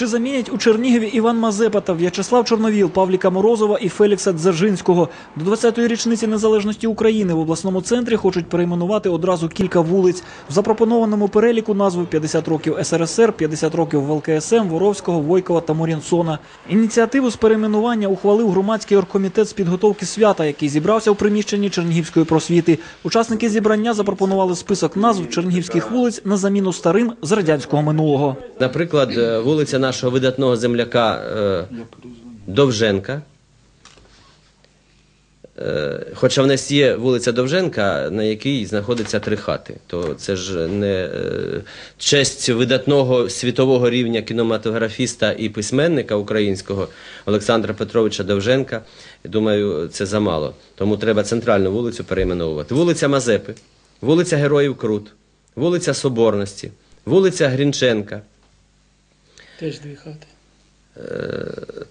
Чи замінять у Чернігові Іван Мазепа та В'ячеслав Чорновіл, Павліка Морозова і Фелікса Дзержинського? До 20-ї річниці незалежності України в обласному центрі хочуть перейменувати одразу кілька вулиць. В запропонованому переліку назви 50 років СРСР, 50 років ВЛКСМ, Воровського, Войкова та Морінсона. Ініціативу з перейменування ухвалив громадський оргкомітет з підготовки свята, який зібрався у приміщенні Чернігівської просвіти. Учасники зібрання запропонували список назв чернігівських вулиць на заміну старим з радянського минулого. Наприклад, е, вулиця нашого видатного земляка е, Довженка. Е, Хоча в нас є вулиця Довженка, на якій знаходиться три хати. То це ж не е, честь видатного світового рівня кінематографіста і письменника українського Олександра Петровича Довженка. Думаю, це замало. Тому треба центральну вулицю перейменовувати. Вулиця Мазепи, вулиця Героїв Крут, вулиця Соборності, вулиця Грінченка. Теж дві хати.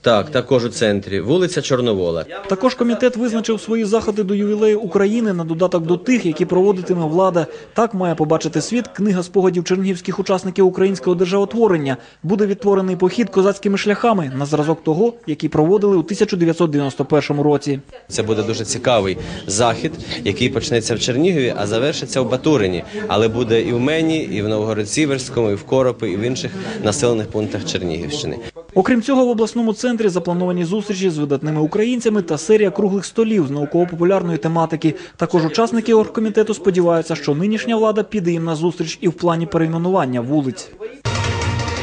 Так, також у центрі. Вулиця Чорновола. Також комітет визначив свої заходи до ювілею України на додаток до тих, які проводитиме влада. Так має побачити світ книга спогадів чернігівських учасників українського державотворення. Буде відтворений похід козацькими шляхами на зразок того, який проводили у 1991 році. Це буде дуже цікавий захід, який почнеться в Чернігові, а завершиться в Батурині. Але буде і в Мені, і в Новгород-Сіверському, і в Коропи, і в інших населених пунктах Чернігівщини. Окрім цього, в обласному центрі заплановані зустрічі з видатними українцями та серія круглих столів з науково-популярної тематики. Також учасники оргкомітету сподіваються, що нинішня влада піде їм на зустріч і в плані перейменування вулиць.